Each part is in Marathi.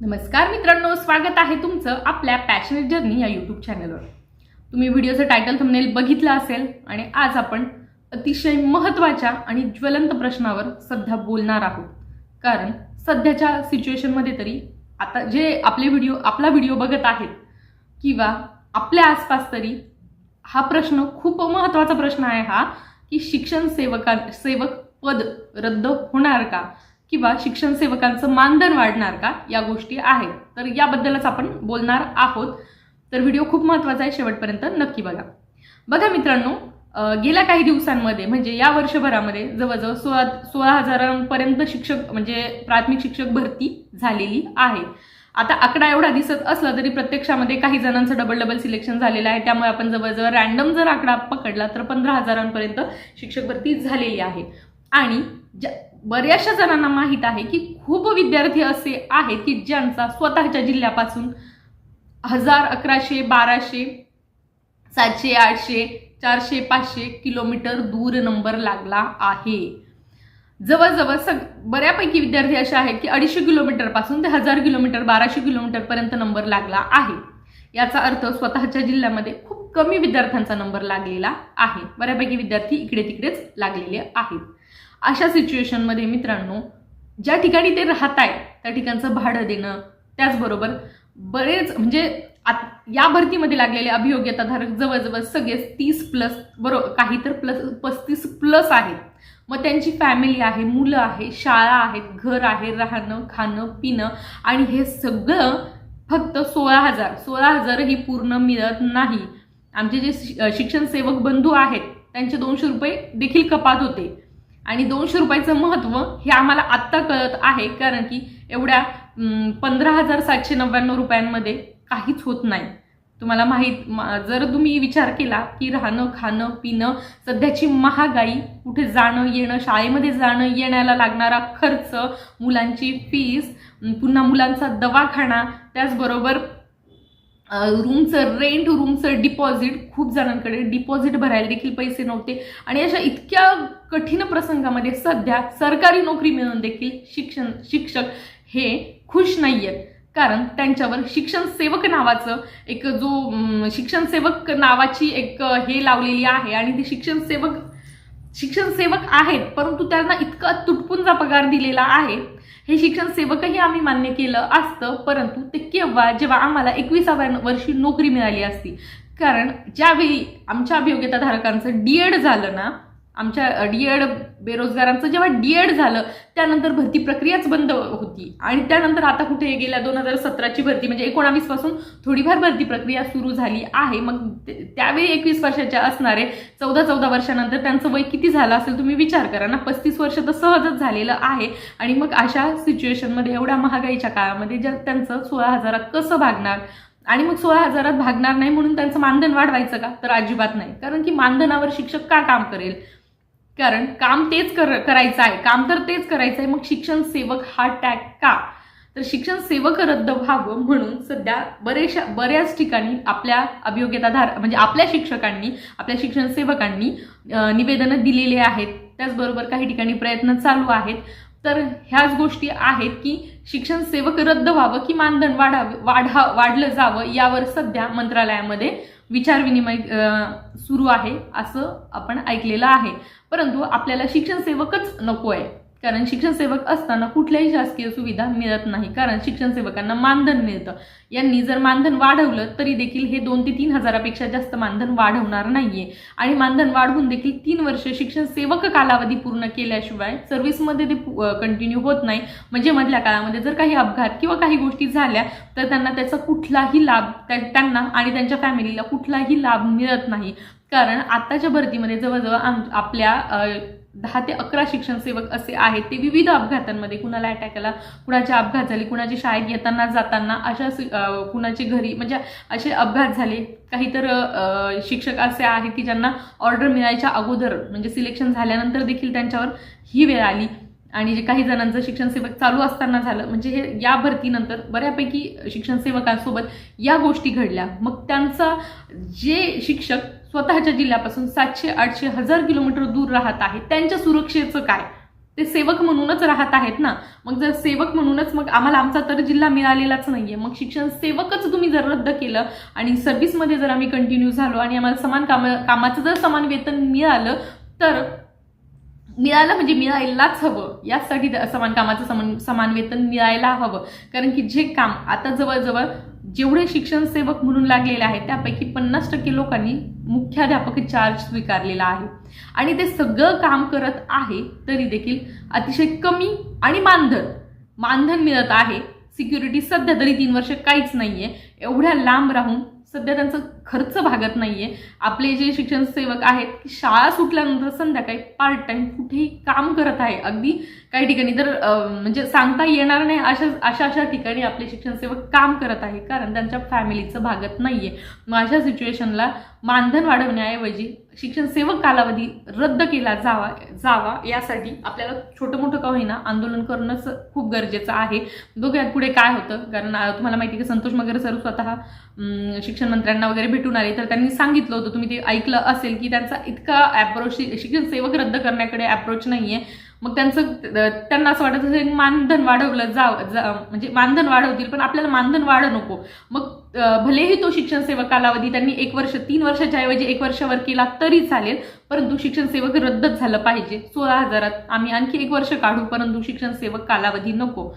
नमस्कार मित्रांनो स्वागत आहे तुमचं आपल्या पॅशनेट जर्नी या यूट्यूब चॅनलवर तुम्ही व्हिडिओचं टायटल थंबनेल बघितलं असेल आणि आज आपण अतिशय महत्त्वाच्या आणि ज्वलंत प्रश्नावर सध्या बोलणार आहोत. कारण सध्याच्या सिच्युएशनमध्ये तरी आता जे आपले व्हिडिओ आपला व्हिडिओ बघत आहेत किंवा आपल्या आसपास तरी हा प्रश्न खूप महत्त्वाचा प्रश्न आहे हा की शिक्षण सेवका सेवक पद रद्द होणार का? किंवा शिक्षण सेवकांचं मानधन वाढणार का? या गोष्टी आहेत. तर याबद्दलच आपण बोलणार आहोत. तर व्हिडिओ खूप महत्त्वाचा आहे. शेवटपर्यंत नक्की बघा. बघा मित्रांनो गेल्या काही दिवसांमध्ये म्हणजे या वर्षभरामध्ये जवळजवळ सोळा सोळा हजारांपर्यंत शिक्षक म्हणजे प्राथमिक शिक्षक भरती झालेली आहे. आता आकडा एवढा दिसत असला तरी प्रत्यक्षामध्ये काही जणांचं डबल डबल सिलेक्शन झालेलं आहे. त्यामुळे आपण जवळजवळ रॅन्डम जर आकडा पकडला तर पंधरा हजारांपर्यंत शिक्षक भरती झालेली आहे. आणि ज्या बऱ्याचशा जणांना माहीत आहे की खूप विद्यार्थी असे आहेत की ज्यांचा स्वतःच्या जिल्ह्यापासून हजार अकराशे बाराशे सातशे आठशे चारशे पाचशे किलोमीटर दूर नंबर लागला आहे. जवळजवळ सग बऱ्यापैकी विद्यार्थी असे आहेत की अडीचशे किलोमीटरपासून ते हजार किलोमीटर बाराशे किलोमीटरपर्यंत नंबर लागला आहे. याचा अर्थ स्वतःच्या जिल्ह्यामध्ये खूप कमी विद्यार्थ्यांचा नंबर लागलेला आहे. बऱ्यापैकी विद्यार्थी इकडे तिकडेच लागलेले आहेत. अशा सिच्युएशनमध्ये मित्रांनो ज्या ठिकाणी ते राहत आहे त्या ठिकाणचं भाडं देणं त्याचबरोबर बरेच म्हणजे आत या भरतीमध्ये लागलेले अभियोग्यताधारक जवळजवळ सगळेच तीस प्लस बरोबर काही तर प्लस पस्तीस प्लस आहेत. मग त्यांची फॅमिली आहे मुलं आहे शाळा आहेत घर आहे राहणं खाणं पिणं आणि हे सगळं फक्त सोळा हजार. सोळा हजारही पूर्ण मिळत नाही. आमचे जे शि- शिक्षण सेवक बंधू आहेत त्यांचे दोनशे रुपये देखील कपात होते. आणि दोनशे रुपयाचं महत्त्व हे आम्हाला आत्ता कळत आहे कारण की एवढ्या पंधरा हजार सातशे नव्याण्णव रुपयांमध्ये काहीच होत नाही. तुम्हाला माहीत मा- जर तुम्ही विचार केला की राहणं खाणं पिणं सध्याची महागाई कुठे जाणं येणं शाळेमध्ये जाणं येण्याला लागणारा खर्च मुलांची फीस पुन्हा मुलांचा दवाखाना त्याचबरोबर रूमचं रेंट रूमचं डिपॉझिट खूप जणांकडे डिपॉझिट भरायला देखील पैसे नव्हते. आणि अशा इतक्या कठीण प्रसंगामध्ये सध्या सरकारी नोकरी मिळून देखील शिक्षण शिक्षक हे खुश नाही आहेत कारण त्यांच्यावर शिक्षण सेवक नावाचं एक जो शिक्षण सेवक नावाची एक हे लावलेली आहे आणि ते शिक्षण सेवक शिक्षण सेवक आहेत परंतु त्यांना इतका तुटपुंजा पगार दिलेला आहे हे शिक्षण सेवकही आम्ही मान्य केलं असतं परंतु ते केव्हा जेव्हा आम्हाला एकविसाव्या वर्षी नोकरी मिळाली असती. कारण ज्यावेळी आमच्या अभियोग्यताधारकांचं डी एड झालं ना आमच्या डी एड बेरोजगारांचं जेव्हा डी एड झालं त्यानंतर भरती प्रक्रियाच बंद होती. आणि त्यानंतर आता कुठे गेल्या दोन हजार सतराची भरती म्हणजे एकोणावीसपासून थोडीफार भरती प्रक्रिया सुरू झाली आहे. मग ते- त्यावेळी एकवीस वर्षाच्या असणारे चौदा चौदा वर्षानंतर त्यांचं वय किती झालं असेल तुम्ही विचार करा. ना पस्तीस वर्ष तर सहजच झालेलं आहे. आणि मग अशा सिच्युएशनमध्ये एवढ्या महागाईच्या काळामध्ये ज्या त्यांचं सोळा हजारात कसं भागणार? आणि मग सोळा हजारात भागणार नाही म्हणून त्यांचं मानधन वाढवायचं का? तर अजिबात नाही. कारण की मानधनावर शिक्षक का काम करेल? कारण काम तेच कर करायचं आहे. काम तर तेच करायचं आहे. मग शिक्षण सेवक हा टॅग का? तर शिक्षण सेवक रद्द व्हावं म्हणून सध्या बरेचशा बऱ्याच ठिकाणी आपल्या अभियोग्यताधार म्हणजे आपल्या शिक्षकांनी आपल्या शिक्षण सेवकांनी निवेदनं दिलेली आहेत. त्याचबरोबर काही ठिकाणी प्रयत्न चालू आहेत. तर ह्याच गोष्टी आहेत की शिक्षण सेवक रद्द व्हावं की मानधन वाढावं वाढा वाढलं जावं यावर सध्या मंत्रालयामध्ये विचारविनिमय सुरू आहे असं आपण ऐकलेलं आहे. परंतु आपल्याला शिक्षण सेवकच नको आहे कारण शिक्षणसेवक असताना कुठल्याही शासकीय सुविधा मिळत नाही. कारण शिक्षण सेवकांना मानधन मिळतं. यांनी जर मानधन वाढवलं तरी देखील हे दोन ते तीन हजारापेक्षा जास्त मानधन वाढवणार नाहीये. आणि मानधन वाढवून देखील तीन वर्ष शिक्षणसेवक कालावधी पूर्ण केल्याशिवाय सर्व्हिसमध्ये ते कंटिन्यू होत नाही. म्हणजे मधल्या काळामध्ये जर काही अपघात किंवा काही गोष्टी झाल्या तर त्यांना त्याचा कुठलाही लाभ त्यांना आणि त्यांच्या फॅमिलीला कुठलाही लाभ मिळत नाही. कारण आत्ताच्या भरतीमध्ये जवळजवळ आम आपल्या दहा ते अकरा शिक्षण सेवक असे आहेत. ते विविध अपघातांमध्ये कुणाला अटॅक आला कुणाचे अपघात झाले कुणाचे शाळेत येताना जाताना अशा कुणाचे घरी म्हणजे असे अपघात झाले. काही तर शिक्षक असे आहेत की ज्यांना ऑर्डर मिळायच्या अगोदर म्हणजे सिलेक्शन झाल्यानंतर देखील त्यांच्यावर ही वेळ आली. आणि जे काही जणांचं शिक्षण सेवक चालू असताना झालं म्हणजे हे या भरतीनंतर बऱ्यापैकी शिक्षण सेवकांसोबत या गोष्टी घडल्या. मग त्यांचा जे शिक्षक स्वतःच्या जिल्ह्यापासून सातशे आठशे हजार किलोमीटर दूर राहत आहेत. त्यांच्या सुरक्षेचं काय? ते सेवक म्हणूनच राहत आहेत ना? मग जर सेवक म्हणूनच मग आम्हाला आमचा तर जिल्हा मिळालेलाच नाही आहे मग शिक्षण सेवकच तुम्ही जर रद्द केलं आणि सर्व्हिसमध्ये जर आम्ही कंटिन्यू झालो आणि आम्हाला समान काम कामाचं जर समान वेतन मिळालं तर मिळालं म्हणजे मिळायलाच हवं. यासाठी समान कामाचं समान समान वेतन मिळायला हवं. कारण की जे काम आता जवळजवळ जेवढे शिक्षण सेवक म्हणून लागलेले आहेत त्यापैकी पन्नास टक्के लोकांनी मुख्याध्यापक चार्ज स्वीकारलेला आहे. आणि ते सगळं काम करत आहे तरी देखील अतिशय कमी आणि मानधन. मानधन मिळत आहे. सिक्युरिटी सध्या तरी तीन वर्ष काहीच नाही आहे एवढ्या लांब राहून सध्या त्यांचा खर्च भागत नाही आहे आपले जे शिक्षण सेवक आहेत की शाळा सुटल्यानंतर संध्याकाळी पार्ट टाइम कुठेही काम करत आहे. अगदी काही ठिकाणी तर म्हणजे सांगता येणार नाही अशा अशा अशा ठिकाणी आपले शिक्षण सेवक काम करत आहे. कारण त्यांच्या फॅमिलीचं भागत नाहीये. मग अशा सिच्युएशनला मानधन वाढवण्याऐवजी शिक्षण सेवक कालावधी रद्द केला जावा जावा यासाठी आपल्याला छोटं मोठं का होईना आंदोलन करणंच खूप गरजेचं आहे. बघूयात पुढे काय होतं. कारण तुम्हाला माहिती आहे की संतोष मगर सर स्वतः शिक्षण मंत्र्यांना वगैरे भेटून आले. तर त्यांनी सांगितलं होतं तुम्ही ते ऐकलं असेल की त्यांचा इतका ॲप्रोच शिक्षण सेवक रद्द करण्याकडे ॲप्रोच नाही आहे मग त्यांचं त्यांना असं वाटत असेल मानधन वाढवलं जाव जा- म्हणजे मानधन वाढवतील पण आपल्याला मानधन वाढ नको. मग भलेही तो शिक्षण सेवक कालावधी त्यांनी एक वर्ष तीन वर्षाच्या ऐवजी एक वर्षावर केला तरी चालेल परंतु शिक्षण सेवक रद्दच झालं पाहिजे. सोळा हजारात आम्ही आणखी एक वर्ष काढू परंतु शिक्षण सेवक कालावधी नको.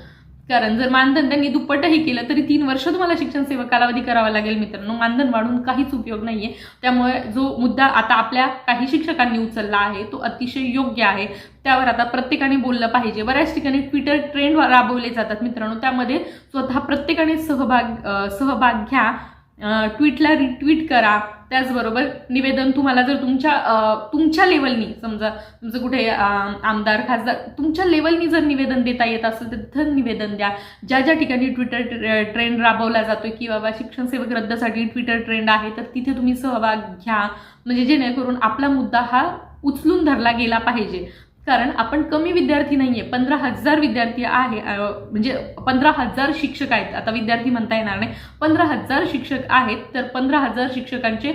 कारण जर मानधन त्यांनी दुप्पटही केलं तरी तीन वर्ष तुम्हाला शिक्षण सेवा कालावधी करावा लागेल मित्रांनो. मानधन वाढून काहीच उपयोग नाहीये. त्यामुळे जो मुद्दा आता आपल्या काही शिक्षकांनी उचलला आहे तो अतिशय योग्य आहे. त्यावर आता प्रत्येकाने बोललं पाहिजे. बऱ्याच ठिकाणी ट्विटर ट्रेंड राबवले जातात मित्रांनो. त्यामध्ये स्वतः प्रत्येकाने सहभाग सहभाग घ्या. ट्विटला रिट्विट करा. त्याचबरोबर निवेदन तुम्हाला जर तुमच्या तुमच्या लेवलनी समजा तुमचं कुठे आमदार खासदार तुमच्या लेवलनी जर निवेदन देता येत असेल तर तिथं निवेदन द्या. ज्या ज्या ठिकाणी ट्विटर ट्रेंड राबवला जातो की बाबा शिक्षण सेवक रद्दसाठी ट्विटर ट्रेंड आहे तर तिथे तुम्ही सहभाग घ्या. म्हणजे जेणेकरून आपला मुद्दा हा उचलून धरला गेला पाहिजे. कारण आपण कमी विद्यार्थी नाहीये. पंधरा हजार विद्यार्थी आहे म्हणजे पंधरा हजार शिक्षक आहेत. आता विद्यार्थी म्हणता येणार नाही. पंधरा हजार शिक्षक आहेत तर पंधरा हजार शिक्षकांचे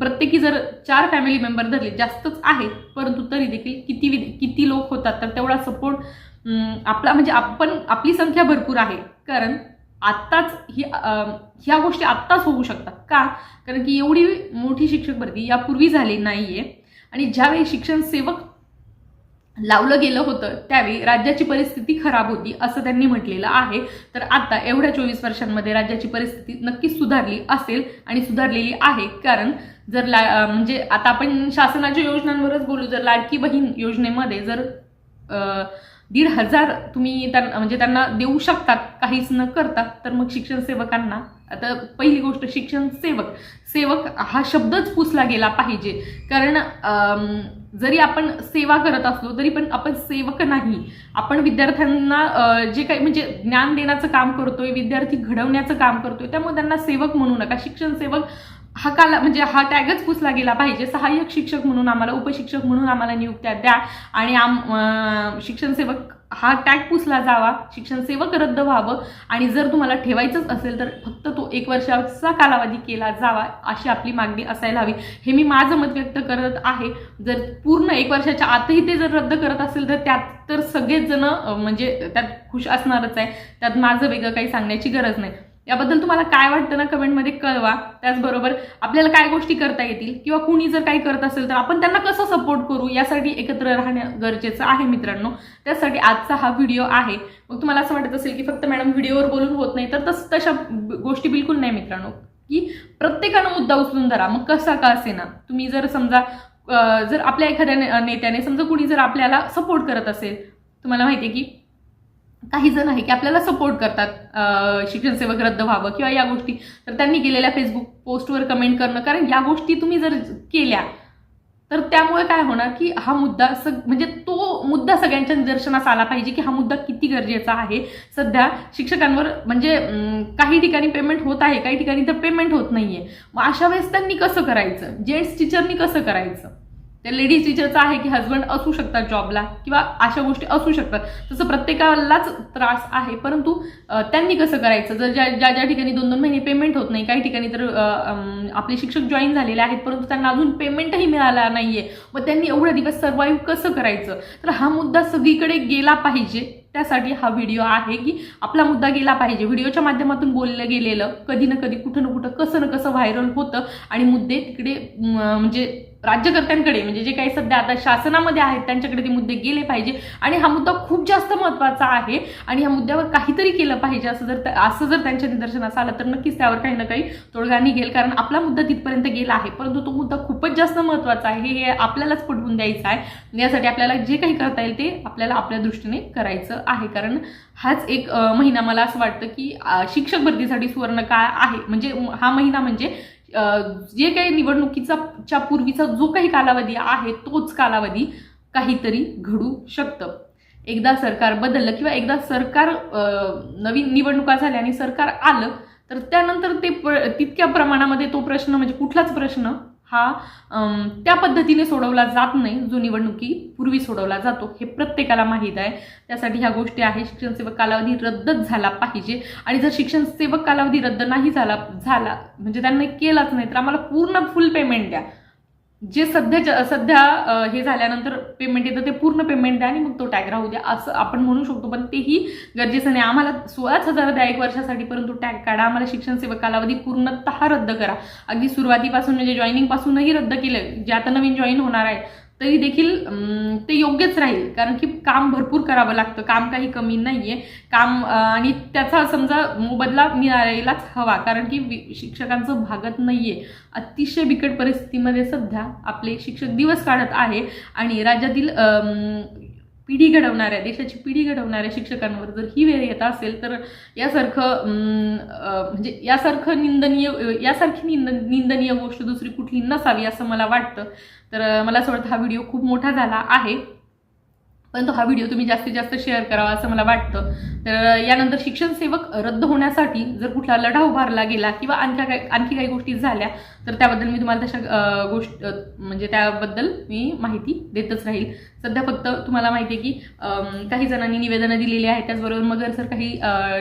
प्रत्येकी जर चार फॅमिली मेंबर धरले जास्तच आहेत परंतु तरी देखील किती विद- किती लोक होतात तर तेवढा सपोर्ट आपला म्हणजे आपण आपली संख्या भरपूर आहे. कारण आत्ताच ही ह्या गोष्टी आत्ताच होऊ शकतात. का? कारण की एवढी मोठी शिक्षक भरती यापूर्वी झाली नाहीये. आणि ज्यावेळी शिक्षण सेवक लावलं गेलं होतं त्यावेळी राज्याची परिस्थिती खराब होती असं त्यांनी म्हटलेलं आहे. तर आता एवढ्या चोवीस वर्षांमध्ये राज्याची परिस्थिती नक्कीच सुधारली असेल आणि सुधारलेली आहे. कारण जर ला म्हणजे आता आपण शासनाच्या योजनांवरच बोलू जर लाडकी बहीण योजनेमध्ये जर दीड हजार तुम्ही त्यांना म्हणजे त्यांना देऊ शकतात काहीच न करता तर मग शिक्षण सेवकांना आता पहिली गोष्ट शिक्षण सेवक. सेवक हा शब्दच पुसला गेला पाहिजे. कारण जरी आपण सेवा करत असलो तरी पण आपण सेवक नाही. आपण विद्यार्थ्यांना जे काही म्हणजे ज्ञान देण्याचं काम करतोय विद्यार्थी घडवण्याचं काम करतोय त्यामुळे त्यांना सेवक म्हणू नका. शिक्षण सेवक हा काला म्हणजे हा टॅगच पुसला गेला पाहिजे. सहाय्यक शिक्षक म्हणून आम्हाला उपशिक्षक म्हणून आम्हाला नियुक्त्या द्या आणि आम शिक्षण सेवक हा टॅग पुसला जावा शिक्षण सेवक रद्द व्हावं आणि जर तुम्हाला ठेवायचंच असेल तर फक्त तो एक वर्षाचा कालावधी केला जावा अशी आपली मागणी असायला हवी. हे मी माझं मत व्यक्त करत आहे. जर पूर्ण एक वर्षाच्या आतही ते जर रद्द करत असेल तर त्यात तर सगळेच जण म्हणजे त्यात खुश असणारच आहे. त्यात माझं वेगळं काही सांगण्याची गरज नाही. याबद्दल तुम्हाला काय वाटतं ना कमेंटमध्ये कळवा. त्याचबरोबर आपल्याला काय गोष्टी करता येतील किंवा कुणी जर काही करत असेल तर आपण त्यांना कसं सपोर्ट करू यासाठी एकत्र राहणं गरजेचं आहे मित्रांनो. त्यासाठी आजचा हा व्हिडिओ आहे. मग तुम्हाला असं वाटत असेल की फक्त मॅडम व्हिडिओवर बोलून होत नाही तर तस तशा गोष्टी बिलकुल नाही मित्रांनो. की प्रत्येकानं मुद्दा उचलून धरा. मग कसा का असेना? तुम्ही जर समजा जर आपल्या एखाद्या नेत्याने समजा कुणी जर आपल्याला सपोर्ट करत असेल तुम्हाला माहिती आहे की काही जण आहे की आपल्याला सपोर्ट करतात शिक्षण सेवक रद्द व्हावं किंवा या गोष्टी. तर त्यांनी केलेल्या फेसबुक पोस्टवर कमेंट करणं कारण या गोष्टी तुम्ही जर केल्या तर त्यामुळे काय होणार की हा मुद्दा सग म्हणजे तो मुद्दा सगळ्यांच्या निदर्शनास आला पाहिजे की हा मुद्दा किती गरजेचा आहे. सध्या शिक्षकांवर म्हणजे काही ठिकाणी पेमेंट होत आहे काही ठिकाणी तर पेमेंट होत नाही आहे मग अशा वेळेस त्यांनी कसं करायचं? जेंट्स टीचरनी कसं करायचं? त्या लेडीज टीचरचा आहे की हजबंड असू शकतात जॉबला किंवा अशा गोष्टी असू शकतात. तसं प्रत्येकालाच त्रास आहे परंतु त्यांनी कसं करायचं? जर ज्या ज्या ज्या ठिकाणी दोन दोन महिने पेमेंट होत नाही काही ठिकाणी तर आपले शिक्षक जॉईन झालेले आहेत परंतु त्यांना अजून पेमेंटही मिळाला नाही आहे मग त्यांनी एवढ्या दिवस सर्वाईव्ह कसं करायचं? तर हा मुद्दा सगळीकडे गेला पाहिजे. त्यासाठी हा व्हिडिओ आहे की आपला मुद्दा गेला पाहिजे. व्हिडिओच्या माध्यमातून बोललं गेलेलं कधी ना कधी कुठं ना कुठं कसं ना कसं व्हायरल होतं आणि मुद्दे तिकडे म्हणजे राज्यकर्त्यांकडे म्हणजे जे काही सध्या आता शासनामध्ये आहेत त्यांच्याकडे ते मुद्दे गेले पाहिजे. आणि हा मुद्दा खूप जास्त महत्त्वाचा आहे आणि या मुद्द्यावर काहीतरी केलं पाहिजे असं जर असं जर त्यांच्या निदर्शनास आलं तर नक्कीच त्यावर काही ना काही तोडगा निघेल. कारण आपला मुद्दा तिथपर्यंत गेला आहे परंतु तो मुद्दा खूपच जास्त महत्त्वाचा आहे. हे आपल्यालाच पटवून द्यायचं आहे. यासाठी आपल्याला जे काही करता येईल ते आपल्याला आपल्या दृष्टीने करायचं आहे. कारण हाच एक महिना मला असं वाटतं की शिक्षक भरतीसाठी सुवर्ण काळ आहे. म्हणजे हा महिना म्हणजे जे काही निवडणुकीचा च्या पूर्वीचा जो काही कालावधी आहे तोच कालावधी काहीतरी घडू शकतं. एकदा सरकार बदललं किंवा एकदा सरकार नवीन निवडणुका झाल्या आणि सरकार आलं तर त्यानंतर ते प- तितक्या प्रमाणामध्ये तो प्रश्न म्हणजे कुठलाच प्रश्न हा त्या पद्धतीने सोडवला जात नाही. जो निवडणुकी पूर्वी सोडवला जातो हे प्रत्येकाला माहीत आहे. त्यासाठी ह्या गोष्टी आहे शिक्षणसेवक कालावधी रद्दच झाला पाहिजे. आणि जर शिक्षणसेवक कालावधी रद्द नाही झाला झाला म्हणजे त्यांनी केलाच नाही तर आम्हाला पूर्ण फुल पेमेंट द्या. जे सध्या सध्या हे झाल्यानंतर पेमेंट येतं ते पूर्ण पेमेंट द्या आणि मग तो टॅग राहू द्या. असं आपण म्हणू शकतो पण तेही गरजेचं नाही. आम्हाला सोळाच हजार द्या एक वर्षासाठी परंतु टॅग काढा. आम्हाला शिक्षण सेवा कालावधी पूर्णतः रद्द करा. अगदी सुरुवातीपासून म्हणजे जॉईनिंगपासूनही रद्द केलं. जे आता नवीन जॉईन होणार आहे तरी देखील ते योग्यच राहील. कारण की काम भरपूर करावं लागतं. काम काही कमी नाही आहे काम आणि त्याचा समजा मोबदला मिळायलाच हवा. कारण की वि- शिक्षकांचं भागत नाही आहे अतिशय बिकट परिस्थितीमध्ये सध्या आपले शिक्षक दिवस काढत आहे. आणि राज्यातील पिढी घडवणाऱ्या देशाची पिढी घडवणाऱ्या शिक्षकांवर जर ही वेळ येत असेल तर यासारखं म्हणजे यासारखं निंदनीय यासारखी निंद निंदनीय गोष्ट दुसरी कुठली नसावी असं मला वाटतं. तर मला असं वाटतं हा व्हिडिओ खूप मोठा झाला आहे. परंतु हा व्हिडिओ तुम्ही जास्तीत जास्त शेअर करावा असं मला वाटतं. तर यानंतर शिक्षण सेवक रद्द होण्यासाठी जर कुठला लढा उभारला गेला किंवा आणखी काही आणखी काही गोष्टी झाल्या तर त्याबद्दल मी तुम्हाला तशा गोष्ट म्हणजे त्याबद्दल मी माहिती देतच राहील. सध्या फक्त तुम्हाला माहिती आहे की काही जणांनी निवेदनं दिलेली आहेत. त्याचबरोबर मगर सर काही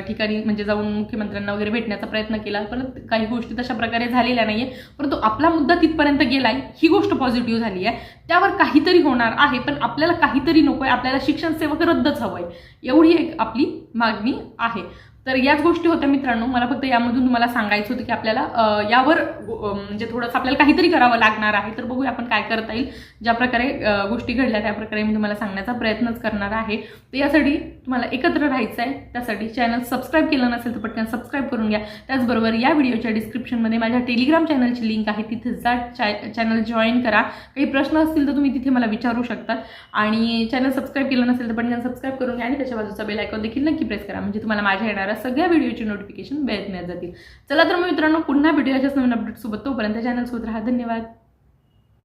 ठिकाणी म्हणजे जाऊन मुख्यमंत्र्यांना वगैरे भेटण्याचा प्रयत्न केला. परत काही गोष्टी तशा प्रकारे झालेल्या नाही आहे परंतु आपला मुद्दा तिथपर्यंत गेलाय ही गोष्ट पॉझिटिव्ह झाली आहे त्यावर काहीतरी होणार आहे पण आपल्याला काहीतरी नको आहे आपल्याला शिक्षण सेवक रद्दच आहे एवढी एक आपली मागणी आहे. तर याच गोष्टी होत्या मित्रांनो. मला फक्त यामधून तुम्हाला सांगायचं होतं की आपल्याला यावर म्हणजे थोडंसं आपल्याला काहीतरी करावं लागणार आहे. तर बघूया आपण काय करता येईल. ज्या प्रकारे गोष्टी घडल्या त्या प्रकारे मी तुम्हाला सांगण्याचा प्रयत्नच करणार आहे. तर यासाठी तुम्हाला एकत्र राहायचं आहे त्यासाठी चॅनल सबस्क्राईब केलं नसेल तर पटकन सबस्क्राईब करून घ्या. त्याचबरोबर या व्हिडिओच्या डिस्क्रिप्शनमध्ये माझ्या टेलिग्राम चॅनलची लिंक आहे तिथे जा चॅनल जॉईन करा. काही प्रश्न असतील तर तुम्ही तिथे मला विचारू शकता. आणि चॅनल सबस्क्राईब केलं नसेल तर पटकन सबस्क्राईब करून घ्या आणि त्याच्या बाजूचा बेल आयकॉन देखील नक्की प्रेस करा. म्हणजे तुम्हाला माझ्या येणाऱ्या सगळ्या व्हिडिओची नोटिफिकेशन वेळेत मिळत जातील. चला तर मग मित्रांनो पुन्हा भेटूया अशाच नवीन अपडेटसोबत तोपर्यंत चॅनलसोबत राहा. धन्यवाद.